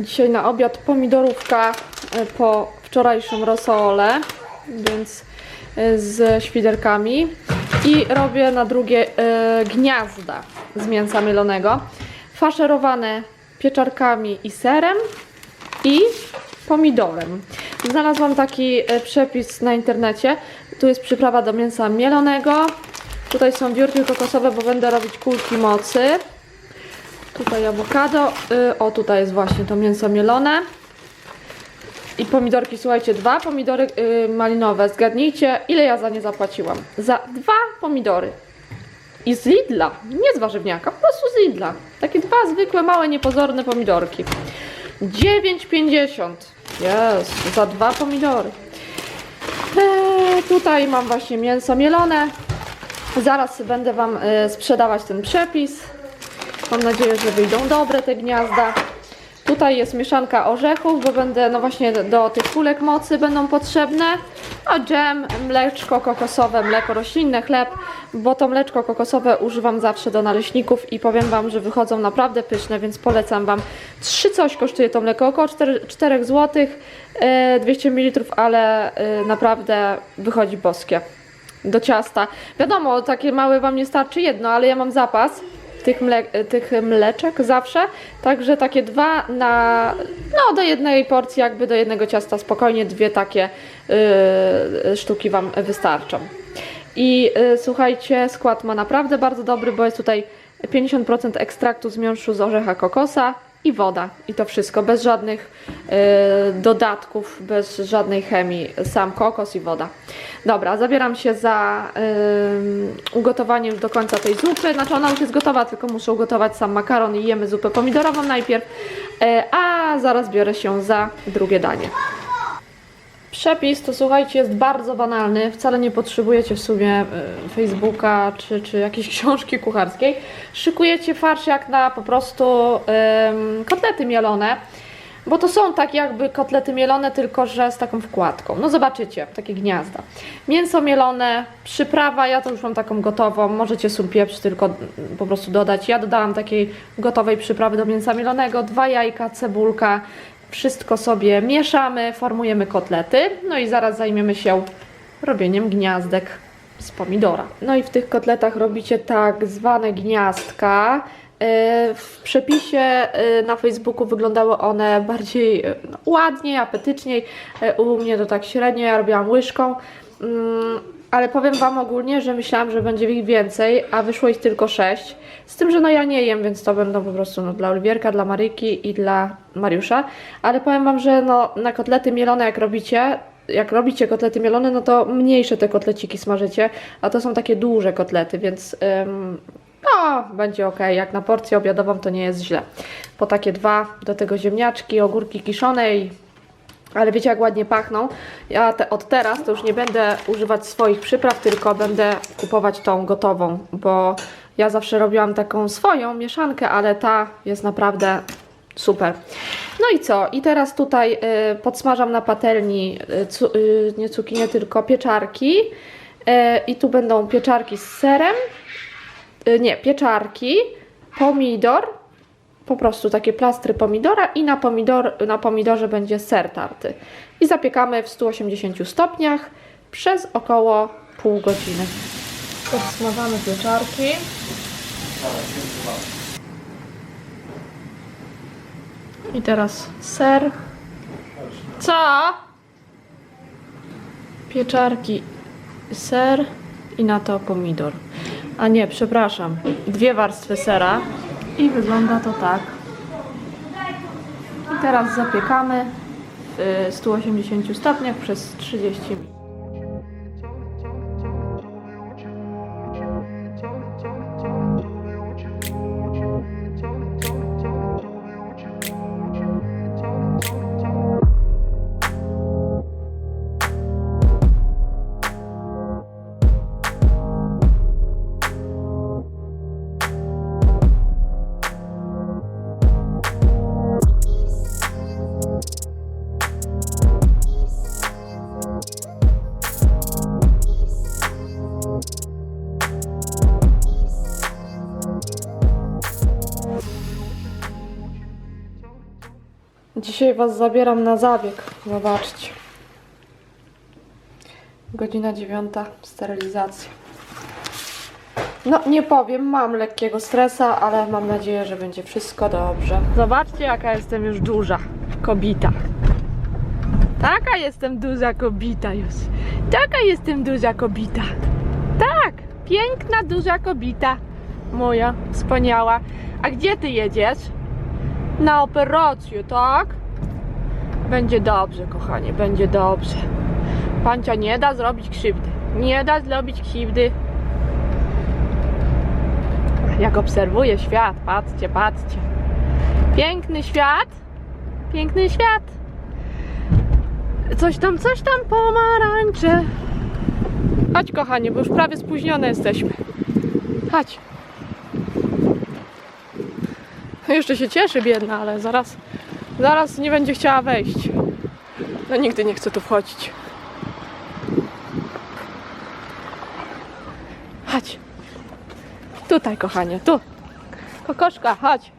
Dzisiaj na obiad pomidorówka e, po wczorajszym rosole, więc e, z świderkami. I robię na drugie e, gniazda z mięsa mielonego, faszerowane pieczarkami i serem i pomidorem. Znalazłam taki przepis na internecie. Tu jest przyprawa do mięsa mielonego. Tutaj są wiórki kokosowe, bo będę robić kulki mocy. Tutaj awokado. Y, O, tutaj jest właśnie to mięso mielone. I pomidorki, słuchajcie, dwa pomidory y, malinowe. Zgadnijcie, ile ja za nie zapłaciłam. Za dwa pomidory. I z Lidla, nie z warzywniaka, po prostu z Lidla. Takie dwa zwykłe, małe, niepozorne pomidorki. 9,50. Jest, za dwa pomidory. Eee, tutaj mam właśnie mięso mielone. Zaraz będę Wam e, sprzedawać ten przepis. Mam nadzieję, że wyjdą dobre te gniazda. Tutaj jest mieszanka orzechów, bo będę, no właśnie do tych kulek mocy będą potrzebne. A dżem, mleczko kokosowe, mleko roślinne, chleb, bo to mleczko kokosowe używam zawsze do naleśników i powiem Wam, że wychodzą naprawdę pyszne, więc polecam Wam. Trzy coś kosztuje to mleko, około 4, 4 zł, e, 200 ml, ale e, naprawdę wychodzi boskie do ciasta. Wiadomo, takie małe Wam nie starczy jedno, ale ja mam zapas tych, mle tych mleczek zawsze, także takie dwa na, no do jednej porcji, jakby do jednego ciasta spokojnie dwie takie yy, sztuki Wam wystarczą. I yy, słuchajcie, skład ma naprawdę bardzo dobry, bo jest tutaj 50% ekstraktu z miąższu z orzecha kokosa i woda. I to wszystko, bez żadnych yy, dodatków, bez żadnej chemii, sam kokos i woda. Dobra, zabieram się za yy, ugotowanie już do końca tej zupy. Znaczy ona już jest gotowa, tylko muszę ugotować sam makaron i jemy zupę pomidorową najpierw, yy, a zaraz biorę się za drugie danie. Przepis to słuchajcie jest bardzo banalny, wcale nie potrzebujecie w sumie y, Facebooka czy, czy jakiejś książki kucharskiej. Szykujecie farsz jak na po prostu ym, kotlety mielone, bo to są tak jakby kotlety mielone, tylko że z taką wkładką. No zobaczycie, takie gniazda. Mięso mielone, przyprawa, ja to już mam taką gotową, możecie sól pieprz tylko mm, po prostu dodać. Ja dodałam takiej gotowej przyprawy do mięsa mielonego, dwa jajka, cebulka, wszystko sobie mieszamy, formujemy kotlety, no i zaraz zajmiemy się robieniem gniazdek z pomidora. No i w tych kotletach robicie tak zwane gniazdka. Yy, W przepisie yy, na Facebooku wyglądały one bardziej no, ładniej, apetyczniej. U mnie to tak średnio, ja robiłam łyżką. Ale powiem Wam ogólnie, że myślałam, że będzie ich więcej, a wyszło ich tylko 6. Z tym, że no ja nie jem, więc to będą po prostu no, dla Oliwierka, dla Maryki i dla Mariusza. Ale powiem Wam, że no, na kotlety mielone jak robicie, jak robicie kotlety mielone, no to mniejsze te kotleciki smażycie, a to są takie duże kotlety, więc ym, no, będzie ok. Jak na porcję obiadową to nie jest źle. Po takie dwa, do tego ziemniaczki, ogórki kiszone i ale wiecie, jak ładnie pachną. Ja te, od teraz to już nie będę używać swoich przypraw, tylko będę kupować tą gotową, bo ja zawsze robiłam taką swoją mieszankę, ale ta jest naprawdę super. No i co? I teraz tutaj y, podsmażam na patelni y, cu, y, nie cukinię, tylko pieczarki. Y, I tu będą pieczarki z serem. Y, nie, pieczarki, pomidor, po prostu takie plastry pomidora i na, pomidor, na pomidorze będzie ser tarty. I zapiekamy w 180 stopniach przez około pół godziny. Podsmażamy pieczarki. I teraz ser. Co? Pieczarki, ser i na to pomidor. A nie, przepraszam. Dwie warstwy sera. I wygląda to tak. I teraz zapiekamy w y, 180 stopniach przez 30 minut. Dzisiaj Was zabieram na zabieg. Zobaczcie. Godzina dziewiąta, sterylizacja. No, nie powiem, mam lekkiego stresa, ale mam nadzieję, że będzie wszystko dobrze. Zobaczcie, jaka jestem już duża kobita. Taka jestem duża kobita już. Taka jestem duża kobita. Tak, piękna, duża kobita. Moja, wspaniała. A gdzie ty jedziesz? Na operację, tak? Będzie dobrze, kochanie, będzie dobrze. Pancia nie da zrobić krzywdy. Nie da zrobić krzywdy. Jak obserwuję świat, patrzcie, patrzcie. Piękny świat. Piękny świat. Coś tam, coś tam, pomarańcze. Chodź, kochanie, bo już prawie spóźnione jesteśmy. Chodź. Jeszcze się cieszy, biedna, ale zaraz, zaraz nie będzie chciała wejść. No nigdy nie chcę tu wchodzić. Chodź. Tutaj, kochanie, tu. Kokoszka, chodź.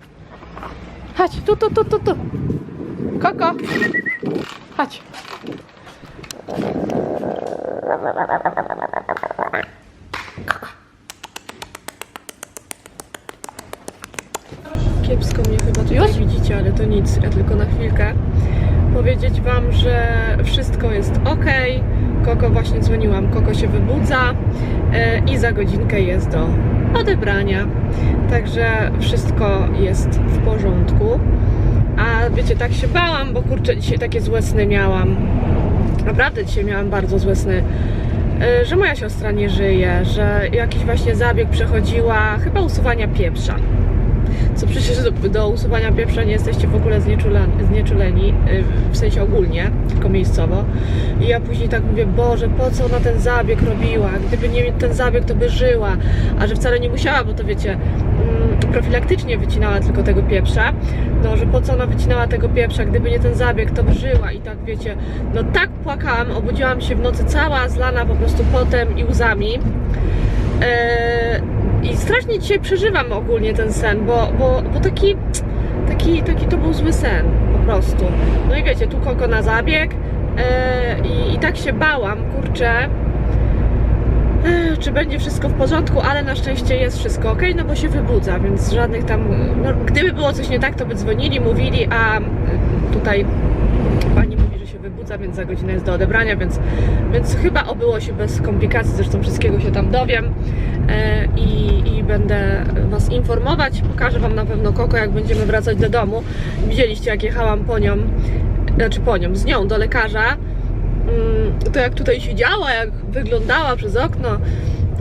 Chodź, tu, tu, tu, tu, tu. Koko. Chodź. Kiepsko mnie chyba tutaj widzicie, ale to nic, ja tylko na chwilkę. Powiedzieć Wam, że wszystko jest ok. Koko właśnie dzwoniłam, Koko się wybudza e, i za godzinkę jest do odebrania. Także wszystko jest w porządku. A wiecie, tak się bałam, bo kurczę, dzisiaj takie złe sny miałam. Naprawdę dzisiaj miałam bardzo złe sny. e, Że moja siostra nie żyje, że jakiś właśnie zabieg przechodziła, chyba usuwania pieprza co przecież do, do usuwania pieprza nie jesteście w ogóle znieczuleni, znieczuleni y, w sensie ogólnie, tylko miejscowo. I ja później tak mówię, Boże, po co ona ten zabieg robiła? Gdyby nie ten zabieg, to by żyła. A że wcale nie musiała, bo to wiecie, mm, profilaktycznie wycinała tylko tego pieprza. No, że po co ona wycinała tego pieprza? Gdyby nie ten zabieg, to by żyła. I tak wiecie, no tak płakałam, obudziłam się w nocy cała zlana po prostu potem i łzami. Eee, I strasznie dzisiaj przeżywam ogólnie ten sen, bo, bo, bo taki, taki, taki to był zły sen po prostu. No i wiecie, tu koko na zabieg eee, i, i tak się bałam, kurczę, eee, czy będzie wszystko w porządku, ale na szczęście jest wszystko ok, no bo się wybudza, więc żadnych tam, no, gdyby było coś nie tak, to by dzwonili, mówili, a e, tutaj pani mówi, że się wybudza, więc za godzinę jest do odebrania, więc, więc chyba obyło się bez komplikacji, zresztą wszystkiego się tam dowiem e, i, i będę Was informować. Pokażę Wam na pewno Koko, jak będziemy wracać do domu. Widzieliście, jak jechałam po nią, znaczy po nią, z nią do lekarza, Mm, to jak tutaj siedziała, jak wyglądała przez okno,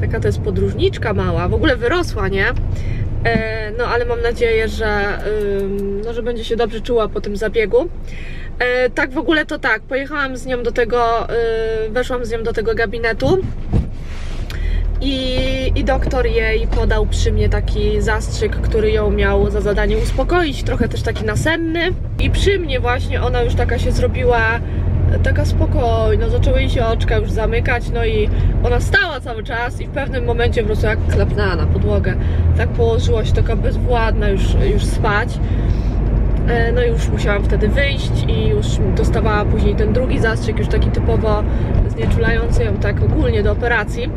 taka to jest podróżniczka mała, w ogóle wyrosła, nie? E, no ale mam nadzieję, że, no, że będzie się dobrze czuła po tym zabiegu. E, tak w ogóle to tak, pojechałam z nią do tego, y, weszłam z nią do tego gabinetu i, i doktor jej podał przy mnie taki zastrzyk, który ją miał za zadanie uspokoić, trochę też taki nasenny. I przy mnie właśnie ona już taka się zrobiła taka spokojna, zaczęły jej się oczka już zamykać, no i ona stała cały czas i w pewnym momencie po prostu jak klapnęła na podłogę, tak położyła się taka bezwładna już, już spać. E, No już musiałam wtedy wyjść i już dostawała później ten drugi zastrzyk, już taki typowo znieczulający ją tak ogólnie do operacji.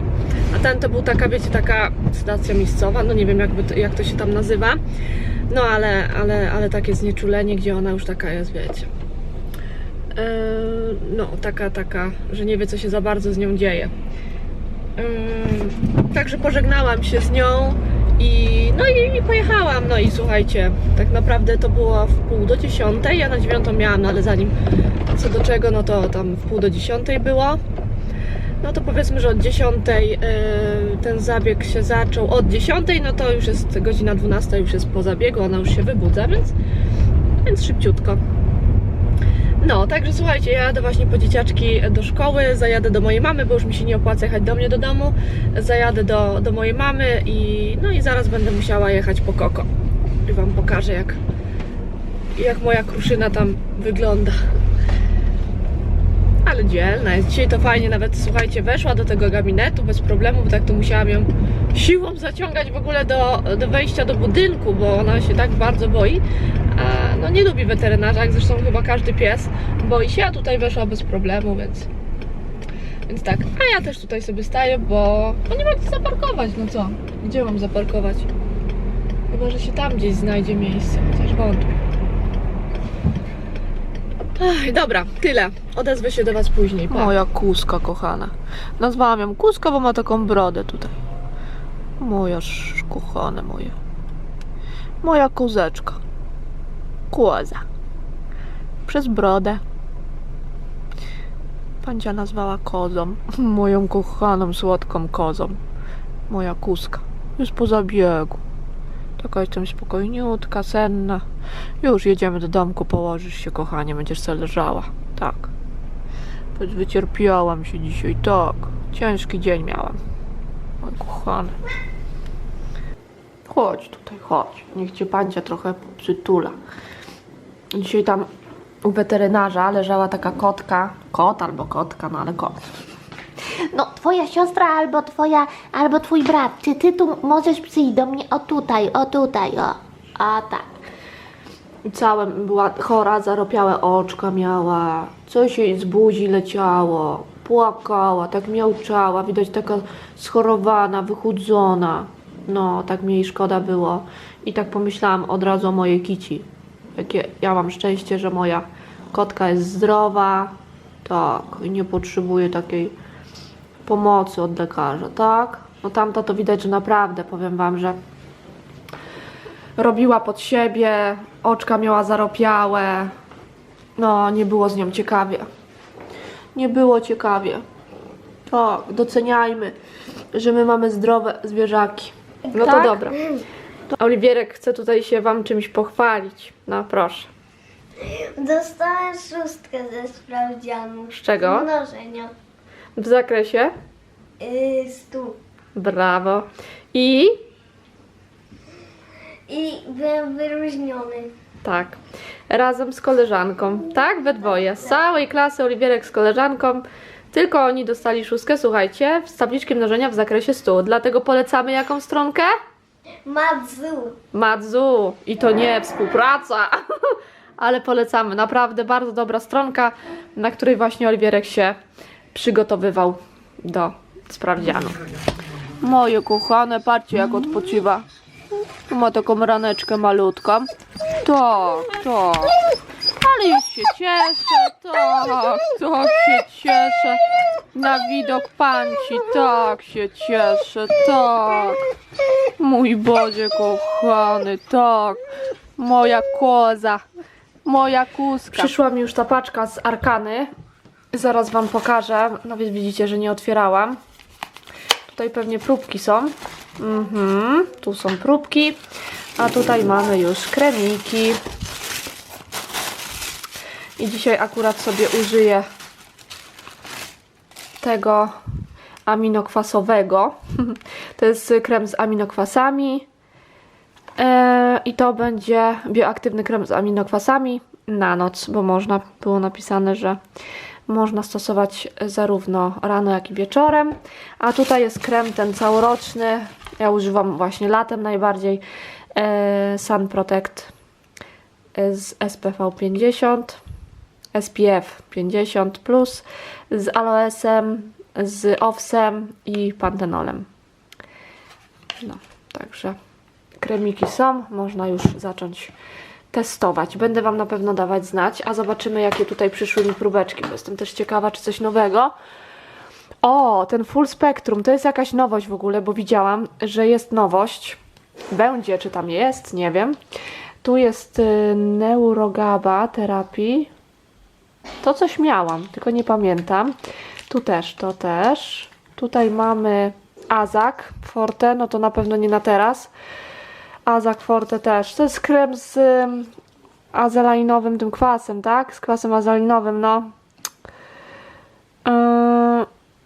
A ten to był taka, wiecie, taka sedacja miejscowa, no nie wiem jakby to, jak to się tam nazywa. No ale, ale, ale takie znieczulenie, gdzie ona już taka jest, wiecie. E, No, taka, taka, że nie wie co się za bardzo z nią dzieje. Ym, Także pożegnałam się z nią i no i, i pojechałam. No i słuchajcie, tak naprawdę to było w pół do dziesiątej. Ja na dziewiątą miałam, no ale zanim co do czego, no to tam w pół do dziesiątej było. No to powiedzmy, że od dziesiątej y, ten zabieg się zaczął. Od dziesiątej, no to już jest godzina 12, już jest po zabiegu, ona już się wybudza, więc, więc szybciutko. No, także słuchajcie, ja jadę właśnie po dzieciaczki do szkoły, zajadę do mojej mamy, bo już mi się nie opłaca jechać do mnie do domu. Zajadę do, do mojej mamy i no i zaraz będę musiała jechać po koko. I wam pokażę jak, jak moja kruszyna tam wygląda. Ale dzielna jest. Dzisiaj to fajnie nawet, słuchajcie, weszła do tego gabinetu bez problemu, bo tak to musiałam ją siłą zaciągać w ogóle do, do wejścia do budynku, bo ona się tak bardzo boi. E, no nie lubi weterynarza, jak zresztą chyba każdy pies. Boi się, a tutaj weszła bez problemu, więc... Więc tak, a ja też tutaj sobie staję, bo no nie ma gdzie zaparkować, no co? Gdzie mam zaparkować? Chyba, że się tam gdzieś znajdzie miejsce, chociaż wątpię. Ech, dobra, tyle. Odezwę się do Was później. Pa. Moja kuska kochana. Nazwałam ją kuska, bo ma taką brodę tutaj. Moja kochane moje. Moja kozeczka. Koza. Przez brodę. Pancia nazwała kozą. Moją kochaną, słodką kozą. Moja kuska. Jest po zabiegu. Taka jestem spokojniutka, senna. Już jedziemy do domku, położysz się, kochanie, będziesz sobie leżała. Tak. Wycierpiałam się dzisiaj, tak. Ciężki dzień miałam. Oj, kochany. Chodź tutaj, chodź. Niech cię pancia trochę przytula. Dzisiaj tam u weterynarza leżała taka kotka. Kot albo kotka, no ale kot. No, twoja siostra albo twoja, albo twój brat. Czy ty tu możesz przyjść do mnie? O tutaj, o tutaj, o. O tak. I całe była chora, zaropiałe oczka miała, coś jej z buzi leciało, płakała, tak miauczała, widać taka schorowana, wychudzona. No, tak mi jej szkoda było. I tak pomyślałam od razu o mojej kici. Jakie ja mam szczęście, że moja kotka jest zdrowa, tak, i nie potrzebuje takiej pomocy od lekarza, tak? No tamta to widać, że naprawdę, powiem wam, że robiła pod siebie, oczka miała zaropiałe. No, nie było z nią ciekawie. Nie było ciekawie. Tak, doceniajmy, że my mamy zdrowe zwierzaki. No to Tak? dobra. Oliwierek chce tutaj się wam czymś pochwalić. No proszę. Dostałem szóstkę ze sprawdzianu. Z czego? Mnożenia. W zakresie? Yy, stu. Brawo. I I byłem wyróżniony. tak, razem z koleżanką. Tak, we dwoje. Z całej klasy Oliwierek z koleżanką. Tylko oni dostali szóstkę, słuchajcie, z tabliczki mnożenia w zakresie 100. Dlatego polecamy jaką stronkę? Madzu. Madzu. I to nie współpraca, ale polecamy. Naprawdę bardzo dobra stronka, na której właśnie Oliwierek się przygotowywał do sprawdzianu. Moje kochane, patrzcie jak odpoczywa. Ma taką raneczkę malutką. Tak, tak. Ale już się cieszę, tak, tak się cieszę. Na widok panci, tak się cieszę, tak. Mój Boże kochany, tak. Moja koza, moja kuska. Przyszła mi już ta paczka z Arkany. Zaraz Wam pokażę. Więc widzicie, że nie otwierałam. Tutaj pewnie próbki są. Mhm, tu są próbki. A tutaj mamy już kremiki. I dzisiaj akurat sobie użyję tego aminokwasowego. To jest krem z aminokwasami. E, I to będzie bioaktywny krem z aminokwasami na noc, bo można było napisane, że można stosować zarówno rano, jak i wieczorem. A tutaj jest krem ten całoroczny. Ja używam właśnie latem najbardziej. E, Sun Protect z SPV 50. SPF 50 plus z aloesem, z owsem i pantenolem. No, także kremiki są, można już zacząć testować. Będę Wam na pewno dawać znać, a zobaczymy jakie tutaj przyszły mi próbeczki, bo jestem też ciekawa, czy coś nowego. O, ten full spectrum, to jest jakaś nowość w ogóle, bo widziałam, że jest nowość. Będzie, czy tam jest, nie wiem. Tu jest y, neurogaba terapii. To coś miałam, tylko nie pamiętam. Tu też, to też. Tutaj mamy Azak Forte, no to na pewno nie na teraz. Azak Forte też. To jest krem z ym, azelainowym tym kwasem, tak? Z kwasem azelinowym, no. Yy,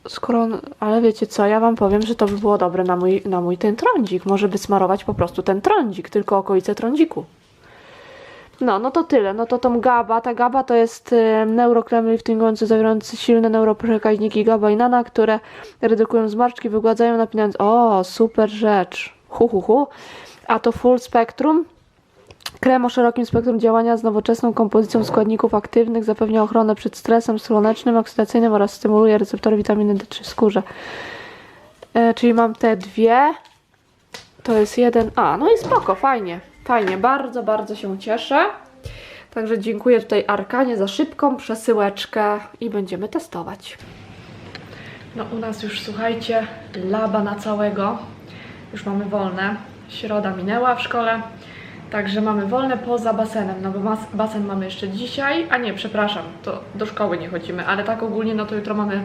skoro, ale wiecie co, ja wam powiem, że to by było dobre na mój, na mój ten trądzik. Może by smarować po prostu ten trądzik, tylko okolice trądziku. No, no to tyle. No to tą GABA, ta GABA to jest y, neurokrem liftingujący zawierający silne neuroprzekaźniki GABA i NANA, które redukują zmarszczki, wygładzają, napinając. O, super rzecz. Hu, hu, hu. A to full spectrum Krem o szerokim spektrum działania z nowoczesną kompozycją składników aktywnych zapewnia ochronę przed stresem słonecznym, oksydacyjnym oraz stymuluje receptory witaminy D3 w skórze. E, czyli mam te dwie. To jest jeden. A, no i spoko, fajnie. Fajnie, bardzo, bardzo się cieszę. Także dziękuję tutaj Arkanie za szybką przesyłeczkę i będziemy testować. No u nas już słuchajcie, laba na całego. Już mamy wolne. Środa minęła w szkole. Także mamy wolne poza basenem, no bo basen mamy jeszcze dzisiaj, a nie, przepraszam, to do szkoły nie chodzimy, ale tak ogólnie, no to jutro mamy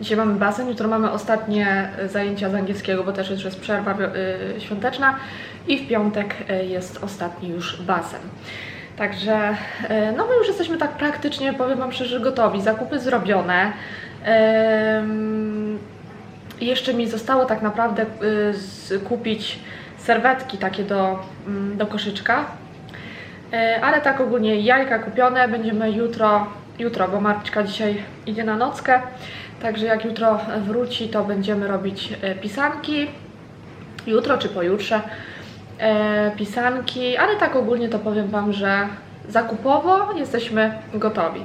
Dzisiaj mamy basen, jutro mamy ostatnie y, zajęcia z angielskiego, bo też już jest przerwa y, świąteczna i w piątek y, jest ostatni już basen. Także no my już jesteśmy tak praktycznie, powiem Wam szczerze, gotowi. Zakupy zrobione. Jeszcze mi zostało tak naprawdę kupić serwetki takie do, mm, do koszyczka. E, Ale tak ogólnie jajka kupione, będziemy jutro, jutro, bo Marczka dzisiaj idzie na nockę, także jak jutro wróci, to będziemy robić e, pisanki, jutro czy pojutrze e, pisanki, ale tak ogólnie to powiem Wam, że zakupowo jesteśmy gotowi.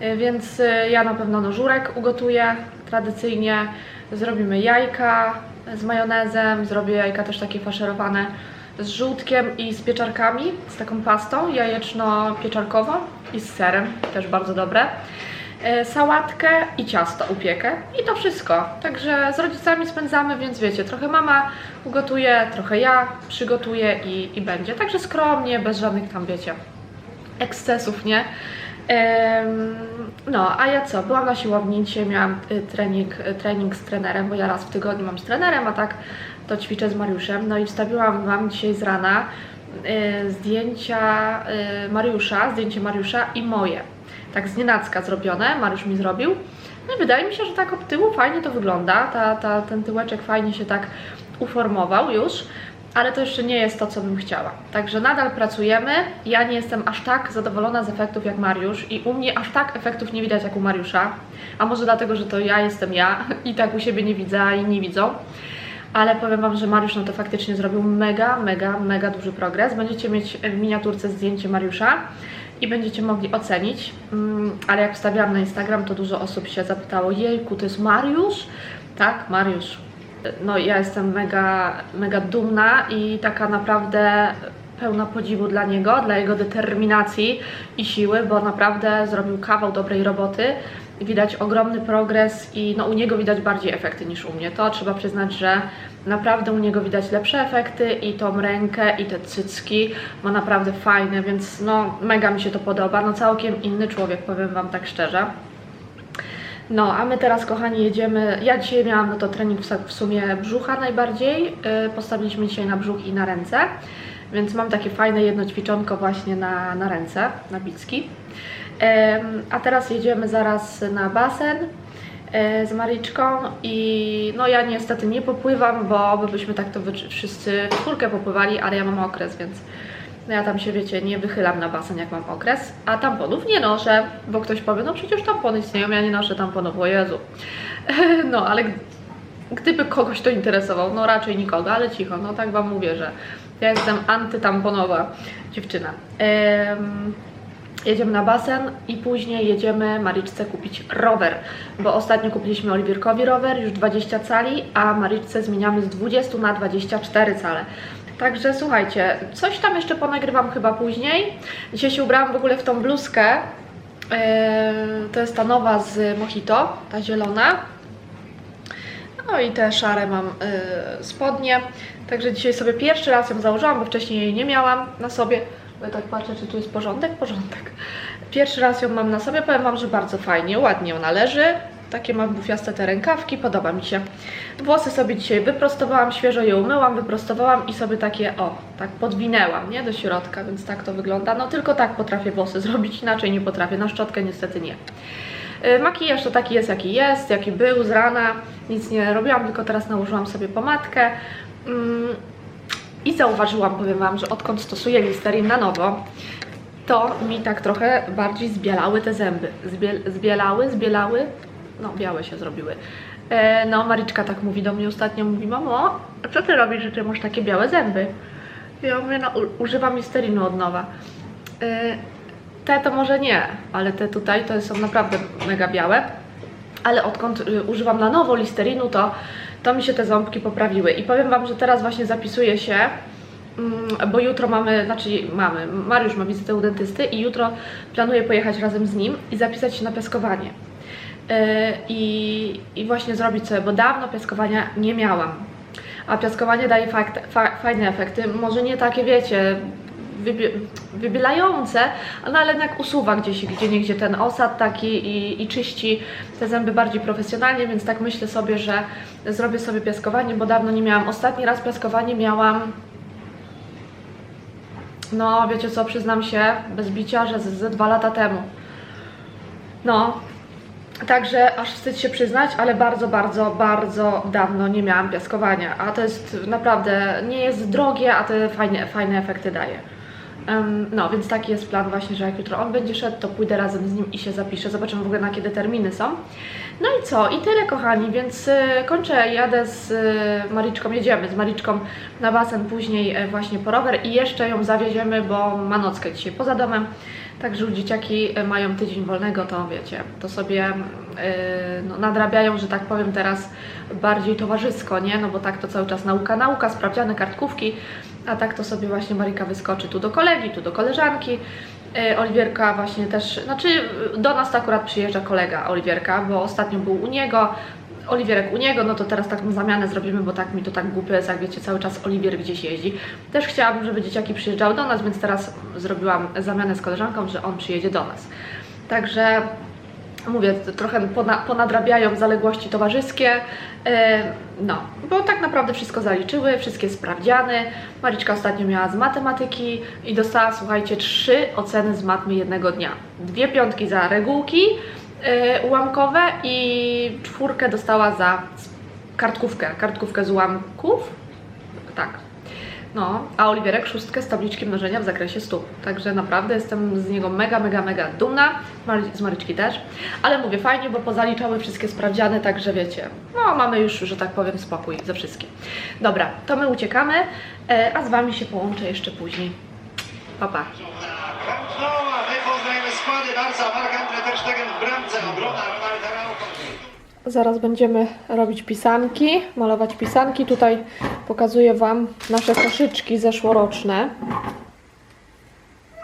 E, Więc ja na pewno no, żurek ugotuję tradycyjnie, zrobimy jajka z majonezem, zrobię jajka też takie faszerowane z żółtkiem i z pieczarkami, z taką pastą jajeczno-pieczarkową i z serem, też bardzo dobre. E, Sałatkę i ciasto upiekę i to wszystko. Także z rodzicami spędzamy, więc wiecie, trochę mama ugotuje, trochę ja przygotuję i, i będzie. Także skromnie, bez żadnych tam, wiecie, ekscesów, nie? No, a ja co? Byłam na siłowni, dzisiaj miałam y, trening, y, trening z trenerem, bo ja raz w tygodniu mam z trenerem, a tak to ćwiczę z Mariuszem. No i wstawiłam Wam dzisiaj z rana y, zdjęcia Mariusza, zdjęcie Mariusza i moje. Tak z nienacka zrobione, Mariusz mi zrobił. No i wydaje mi się, że tak od tyłu fajnie to wygląda. Ta, ta, ten tyłeczek fajnie się tak uformował już ale to jeszcze nie jest to, co bym chciała. Także nadal pracujemy. Ja nie jestem aż tak zadowolona z efektów jak Mariusz i u mnie aż tak efektów nie widać jak u Mariusza. A może dlatego, że to ja jestem ja i tak u siebie nie widzę, a inni widzą. Ale powiem Wam, że Mariusz no to faktycznie zrobił mega, mega, mega duży progres. Będziecie mieć w miniaturce zdjęcie Mariusza i będziecie mogli ocenić. Mm, Ale jak wstawiałam na Instagram, to dużo osób się zapytało, jejku, to jest Mariusz? Tak, Mariusz no ja jestem mega, mega dumna i taka naprawdę pełna podziwu dla niego, dla jego determinacji i siły, bo naprawdę zrobił kawał dobrej roboty. Widać ogromny progres i no, u niego widać bardziej efekty niż u mnie. To trzeba przyznać, że naprawdę u niego widać lepsze efekty i tą rękę i te cycki ma naprawdę fajne, więc no mega mi się to podoba. No całkiem inny człowiek, powiem Wam tak szczerze. No, a my teraz, kochani, jedziemy. Ja dzisiaj miałam no to trening w, sumie brzucha najbardziej. Yy, postawiliśmy dzisiaj na brzuch i na ręce, więc mam takie fajne jedno ćwiczonko właśnie na, na ręce, na bicki. A teraz jedziemy zaraz na basen e, z Mariczką i no ja niestety nie popływam, bo by byśmy tak to wszyscy w czwórkę popływali, ale ja mam okres, więc no ja tam się, wiecie, nie wychylam na basen, jak mam okres, a tamponów nie noszę, bo ktoś powie, no przecież tampony istnieją, ja nie noszę tamponów, o Jezu. No, ale gdyby kogoś to interesował, no raczej nikogo, ale cicho, no tak Wam mówię, że ja jestem antytamponowa dziewczyna. Em, jedziemy na basen i później jedziemy Maryczce kupić rower, bo ostatnio kupiliśmy Oliwierkowi rower, już 20 cali, a Maryczce zmieniamy z 20 na 24 cale. Także słuchajcie, coś tam jeszcze ponagrywam chyba później. Dzisiaj się ubrałam w ogóle w tą bluzkę. Yy, to jest ta nowa z Mojito, ta zielona. No i te szare mam yy, spodnie. Także dzisiaj sobie pierwszy raz ją założyłam, bo wcześniej jej nie miałam na sobie. Bo tak patrzę, czy tu jest porządek? Porządek. Pierwszy raz ją mam na sobie. Powiem Wam, że bardzo fajnie, ładnie ona leży. Takie mam bufiaste te rękawki, podoba mi się. Włosy sobie dzisiaj wyprostowałam, świeżo je umyłam, wyprostowałam i sobie takie, o, tak podwinęłam, nie, do środka, więc tak to wygląda. No tylko tak potrafię włosy zrobić, inaczej nie potrafię, na szczotkę niestety nie. Y, Makijaż to taki jest, jaki jest, jaki był z rana. Nic nie robiłam, tylko teraz nałożyłam sobie pomadkę. I zauważyłam, powiem Wam, że odkąd stosuję Listerin na nowo, to mi tak trochę bardziej zbielały te zęby. Zbiel, zbielały, zbielały, no białe się zrobiły. E, no Maryczka tak mówi do mnie ostatnio, mówi mamo, co Ty robisz, że Ty masz takie białe zęby? Ja mówię, no, używam listerinu od nowa. Yy, te to może nie, ale te tutaj to są naprawdę mega białe. Ale odkąd y, używam na nowo listerinu, to, to mi się te ząbki poprawiły. I powiem Wam, że teraz właśnie zapisuję się, mm, bo jutro mamy, znaczy mamy, Mariusz ma wizytę u dentysty i jutro planuję pojechać razem z nim i zapisać się na piaskowanie. Yy, I, I właśnie zrobić sobie, bo dawno piaskowania nie miałam. A piaskowanie daje fakt, fa, fajne efekty, może nie takie, wiecie, wybie, wybielające, no ale jednak usuwa gdzieś, gdzie niegdzie ten osad taki i, i czyści te zęby bardziej profesjonalnie, więc tak myślę sobie, że zrobię sobie piaskowanie, bo dawno nie miałam. Ostatni raz piaskowanie miałam, no wiecie co, przyznam się, bez bicia, że ze, dwa lata temu. No, Także aż wstyd się przyznać, ale bardzo, bardzo, bardzo dawno nie miałam piaskowania, a to jest naprawdę, nie jest drogie, a te fajne, fajne efekty daje. No, więc taki jest plan właśnie, że jak jutro on będzie szedł, to pójdę razem z nim i się zapiszę. Zobaczymy w ogóle na kiedy terminy są. No i co? I tyle kochani, więc y, kończę, jadę z y, Mariczką, jedziemy z Mariczką na basen, później y, właśnie po rower i jeszcze ją zawieziemy, bo ma nockę dzisiaj poza domem. Także już dzieciaki y, mają tydzień wolnego, to wiecie, to sobie y, no, nadrabiają, że tak powiem teraz bardziej towarzysko, nie? No bo tak to cały czas nauka, nauka, sprawdziane kartkówki, a tak to sobie właśnie Marika wyskoczy tu do kolegi, tu do koleżanki. Y, Oliwierka właśnie też, znaczy y, do nas to akurat przyjeżdża kolega Oliwierka, bo ostatnio był u niego, Oliwierek u niego, no to teraz taką zamianę zrobimy, bo tak mi to tak głupio jest, jak wiecie, cały czas Oliwier gdzieś jeździ. Też chciałabym, żeby dzieciaki przyjeżdżały do nas, więc teraz zrobiłam zamianę z koleżanką, że on przyjedzie do nas. Także mówię, trochę pona, ponadrabiają zaległości towarzyskie, e, no, bo tak naprawdę wszystko zaliczyły, wszystkie sprawdziany. Mariczka ostatnio miała z matematyki i dostała, słuchajcie, trzy oceny z matmy jednego dnia. Dwie piątki za regułki e, ułamkowe i czwórkę dostała za kartkówkę, kartkówkę z ułamków, tak. No, a Oliwierek szóstkę z tabliczki mnożenia w zakresie stóp. Także naprawdę jestem z niego mega, mega, mega dumna. Z Maryczki też. Ale mówię, fajnie, bo pozaliczały wszystkie sprawdziany, także wiecie, no mamy już, że tak powiem, spokój ze wszystkim. Dobra, to my uciekamy, e, a z Wami się połączę jeszcze później. Pa, pa. Składy w bramce, obrona. Zaraz będziemy robić pisanki, malować pisanki. Tutaj pokazuję Wam nasze koszyczki zeszłoroczne.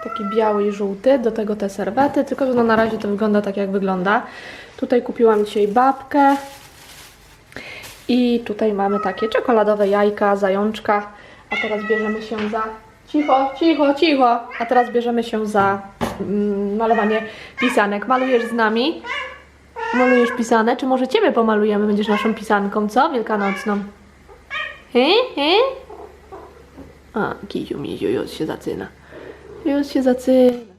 Taki biały i żółty, do tego te serwety, tylko że no na razie to wygląda tak jak wygląda. Tutaj kupiłam dzisiaj babkę i tutaj mamy takie czekoladowe jajka, zajączka. A teraz bierzemy się za... Cicho, cicho, cicho! A teraz bierzemy się za mm, malowanie pisanek. Malujesz z nami? Malujesz pisane? Czy może Ciebie pomalujemy? Będziesz naszą pisanką, co? Wielkanocną. He? He? A, Kiziu, Miziu, już się zaczyna. Już się zaczyna.